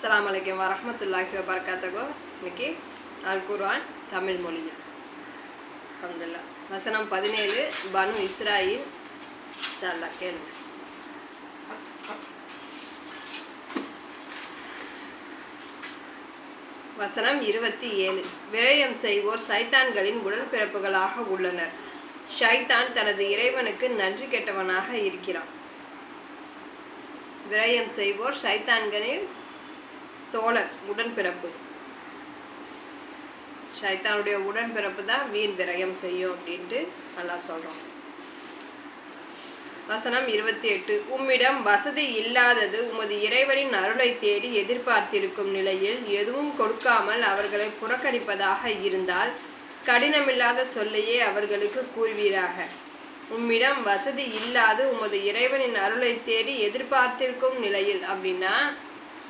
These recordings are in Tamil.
அஸ்லாம் வலைக்கம் வரமத்துல்லாஹி வபர்காத்தகோ இன்னைக்கு அல் குர்ஆன் தமிழ் மொழியில் அப்துல்லா வசனம் பதினேழு பனு இஸ்ராயில். இன்ஷால்லா கேளுங்க. வசனம் இருபத்தி ஏழு. விரயம் செய்வோர் சைத்தான்களின் உடன்பிறப்புகளாக உள்ளனர். ஷைத்தான் தனது இறைவனுக்கு நன்றி கெட்டவனாக இருக்கிறான். விரயம் செய்வோர் சைத்தான்களின் தோழர் உடன்பிறப்பு. சைத்தானுடைய உடன்பிறப்பு தான் வீண் விரயம் செய்யும் அப்படின்ட்டு நல்லா சொல்றோம். வசனம் இருபத்தி எட்டு உம்மிடம் வசதி இல்லாதது உமது இறைவனின் அருளை தேடி எதிர்பார்த்திருக்கும் நிலையில் எதுவும் கொடுக்காமல் அவர்களை புறக்கணிப்பதாக இருந்தால் கடினமில்லாத சொல்லையே அவர்களுக்கு கூறுவீராக. உம்மிடம் வசதி இல்லாது உமது இறைவனின் அருளை தேடி எதிர்பார்த்திருக்கும் நிலையில் அப்படின்னா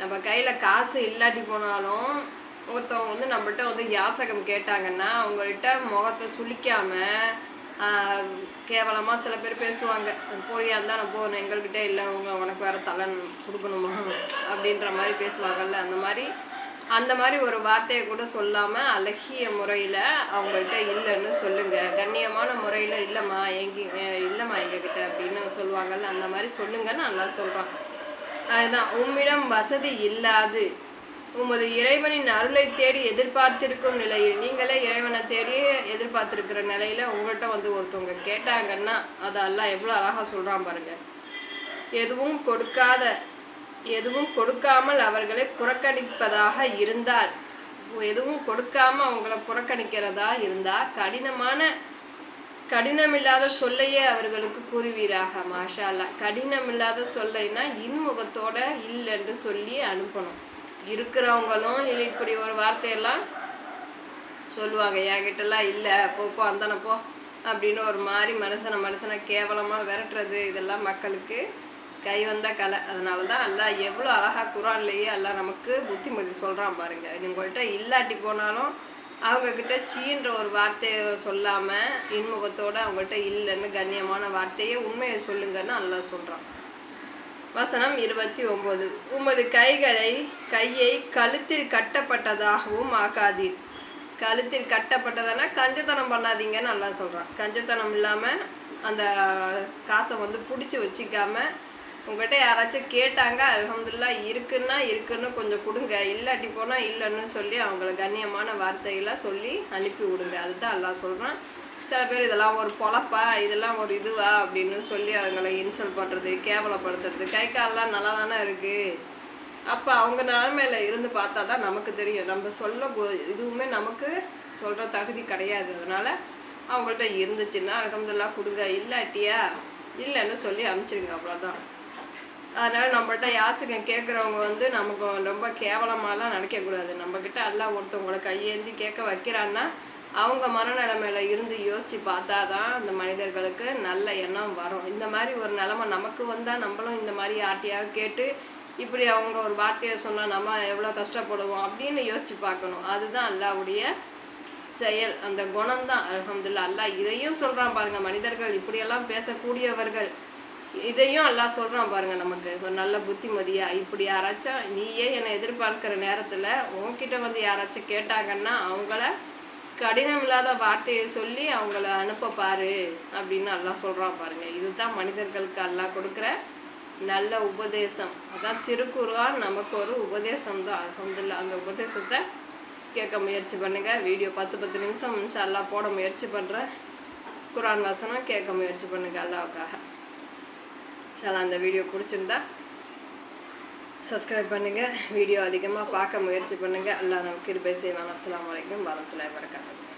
நம்ம கையில் காசு இல்லாட்டி போனாலும் ஒருத்தவங்க வந்து நம்மள்ட்ட வந்து யாசகம் கேட்டாங்கன்னா அவங்கள்ட்ட முகத்தை சுளிக்காமல் கேவலமாக சில பேர் பேசுவாங்க. போறியா? இருந்தால் நான் போகணும் எங்கள்கிட்ட இல்லை. அவங்க உனக்கு வேறு தலன் கொடுக்கணுமா? அப்படின்ற மாதிரி பேசுவாங்கல்ல. அந்த மாதிரி அந்த மாதிரி ஒரு வார்த்தையை கூட சொல்லாமல் அழகிய முறையில் அவங்கள்ட்ட இல்லைன்னு சொல்லுங்கள் கண்ணியமான முறையில் இல்லைம்மா எங்கே இல்லைம்மா எங்ககிட்ட அப்படின்னு சொல்லுவாங்கல்ல. அந்த மாதிரி சொல்லுங்கன்னு நல்லா சொல்கிறான் அதுதான் உம்மிடம் வசதி இல்லாது. உமது இறைவனின் அருளை தேடி எதிர்பார்த்திருக்கும் நிலையில் நீங்களே இறைவனை தேடி எதிர்பார்த்திருக்கிற நிலையில உங்கள்கிட்ட வந்து ஒருத்தவங்க கேட்டாங்கன்னா அதை எல்லாம் எவ்வளோ அழகாக சொல்கிறான் பாருங்க. எதுவும் கொடுக்காத எதுவும் கொடுக்காமல் அவர்களை புறக்கணிப்பதாக இருந்தால் எதுவும் கொடுக்காம அவங்கள புறக்கணிக்கிறதா இருந்தால் கடினமான கடினமில்லாத சொல்லையே அவர்களுக்கு கூறுவீராக மாஷா கடினமில்லாத சொல்லைனா இன்முகத்தோட இல்லைன்னு சொல்லி அனுப்பணும். இருக்கிறவங்களும் இல்லை இப்படி ஒரு வார்த்தையெல்லாம் சொல்லுவாங்க. என்கிட்டலாம் இல்லை போ போ அந்தான போ அப்படின்னு ஒரு மாதிரி மனுஷனை மனுஷனை கேவலமாக விரட்டுறது இதெல்லாம் மக்களுக்கு கை வந்த கலை. அதனால தான் எல்லாம் எவ்வளோ அழகாக குரான்லேயே எல்லாம் நமக்கு புத்திமதி சொல்கிறான் பாருங்க. உங்கள்கிட்ட இல்லாட்டி போனாலும் அவங்கக்கிட்ட சீன்ற ஒரு வார்த்தையை சொல்லாமல் இன்முகத்தோடு அவங்கள்ட்ட இல்லைன்னு கண்ணியமான வார்த்தையே உண்மையை சொல்லுங்கன்னு நல்லா சொல்கிறான் வசனம் இருபத்தி ஒம்பது. உமது கைகளை கையை கழுத்தில் கட்டப்பட்டதாகவும் ஆக்காதீர். கழுத்தில் கட்டப்பட்டதுன்னா கஞ்சத்தனம் பண்ணாதீங்கன்னு நல்லா சொல்கிறான் கஞ்சத்தனம் இல்லாமல் அந்த காசை வந்து பிடிச்சி வச்சிக்காமல் உங்கள்கிட்ட யாராச்சும் கேட்டாங்க அலமதுல்லா இருக்குன்னா இருக்குன்னு கொஞ்சம் கொடுங்க. இல்லாட்டி போனால் இல்லைன்னு சொல்லி அவங்கள கண்ணியமான வார்த்தைகளாக சொல்லி அனுப்பி விடுங்க. அதுதான் எல்லாம் சொல்கிறேன் சில பேர் இதெல்லாம் ஒரு பொழப்பா இதெல்லாம் ஒரு இதுவா அப்படின்னு சொல்லி அவங்களை இன்சல்ட் பண்ணுறது கேவலப்படுத்துறது. கை கால்லாம் நல்லா தானே இருக்குது அப்போ அவங்க நிலமையில இருந்து பார்த்தா தான் நமக்கு தெரியும். நம்ம சொல்ல இதுவுமே நமக்கு சொல்கிற தகுதி கிடையாது. அதனால் அவங்கள்ட்ட இருந்துச்சுன்னா அலகம்துல்லா கொடுங்க. இல்லாட்டியா இல்லைன்னு சொல்லி அனுப்பிச்சிருங்க. அவ்வளோதான் அதனால் நம்மள்கிட்ட யாசகம் கேட்குறவங்க வந்து நமக்கு ரொம்ப கேவலமாலாம் நினைக்கக்கூடாது. நம்மக்கிட்ட எல்லாம் ஒருத்தவங்கள கையேந்தி கேட்க வைக்கிறான்னா அவங்க மனநிலைமையில இருந்து யோசித்து பார்த்தா தான் அந்த மனிதர்களுக்கு நல்ல எண்ணம் வரும். இந்த மாதிரி ஒரு நிலமை நமக்கு வந்தால் நம்மளும் இந்த மாதிரி யார்ட்டையாக கேட்டு இப்படி அவங்க ஒரு வார்த்தையை சொன்னால் நம்ம எவ்வளோ கஷ்டப்படுவோம் அப்படின்னு யோசித்து பார்க்கணும். அதுதான் அல்லாவுடைய செயல். அந்த குணம்தான். அலமதுல்லா அல்லாஹ் இதையும் சொல்கிறான் பாருங்க. மனிதர்கள் இப்படியெல்லாம் பேசக்கூடியவர்கள். இதையும் எல்லாம் சொல்கிறான் பாருங்க நமக்கு. ஒரு நல்ல புத்திமதியா இப்படி யாராச்சும் நீயே என்னை எதிர்பார்க்கிற நேரத்தில் உன்கிட்ட வந்து யாராச்சும் கேட்டாங்கன்னா அவங்கள கடினம் இல்லாத வார்த்தையை சொல்லி அவங்கள அனுப்ப பாரு அப்படின்னு எல்லாம் சொல்கிறான் பாருங்க. இதுதான் மனிதர்களுக்கு எல்லாம் கொடுக்குற நல்ல உபதேசம். அதான் திருக்குர்ஆன் நமக்கு ஒரு உபதேசம் தான். அல்ஹம்துலில்லாஹ் அந்த உபதேசத்தை கேட்க முயற்சி பண்ணுங்க. வீடியோ பத்து பத்து நிமிஷம் இன்ஷா எல்லாம் போட முயற்சி பண்ணுற குரான் வசனம் கேட்க முயற்சி பண்ணுங்க அல்லாவுக்காக சரி அந்த வீடியோ பிடிச்சிருந்தா சப்ஸ்கிரைப் பண்ணுங்கள் வீடியோ அதிகமாக பார்க்க முயற்சி பண்ணுங்கள் அல்லா நமக்கு கிருபை செய்வான். அஸ்லாம் வலைக்கும் வரமத்துல்லாஹி வரகாத்துஹு